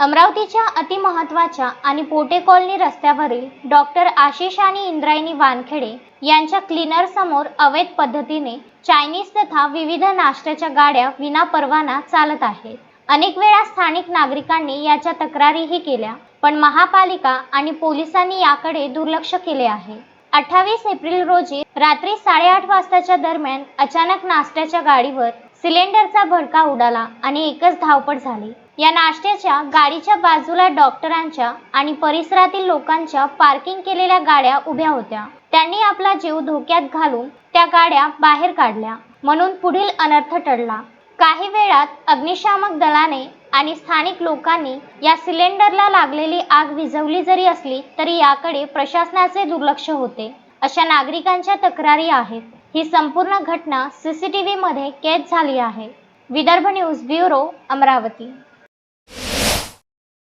अमरावतीच्या अतिमहत्वाच्या आणि पोटे कॉलनी रस्त्यावरील डॉक्टर आशिष आणि इंद्रायणी वानखेडे यांच्या क्लिनर समोर अवैध पद्धतीने चायनीज तथा विविध नाश्त्याच्या गाड्या विना परवाना चालत आहेत. अनेक वेळा स्थानिक नागरिकांनी याच्या तक्रारीही केल्या पण महापालिका आणि पोलिसांनी याकडे दुर्लक्ष केले आहे. अठ्ठावीस एप्रिल रोजी रात्री साडेआठ वाजताच्या दरम्यान अचानक नाश्त्याच्या गाडीवर सिलेंडरचा भडका उडाला आणि एकच धावपळ झाली. या नाश्त्याच्या गाडीच्या बाजूला डॉक्टरांच्या आणि परिसरातील लोकांच्या पार्किंग केलेल्या गाड्या उभ्या होत्या. त्यांनी आपला जीव धोक्यात घालून त्या गाड्या बाहेर काढल्या. म्हणून पुढील अनर्थ टळला. काही वेळात अग्निशामक दलाने आणि स्थानिक लोकांनी या सिलेंडरला लागलेली आग विझवली जरी असली तरी याकडे प्रशासनाचे दुर्लक्ष होते. अशा नागरिकांच्या तक्रारी आहेत. ही संपूर्ण घटना सीसीटीव्ही मध्ये कैद झाली आहे. Vidarbha news bureau Amravati.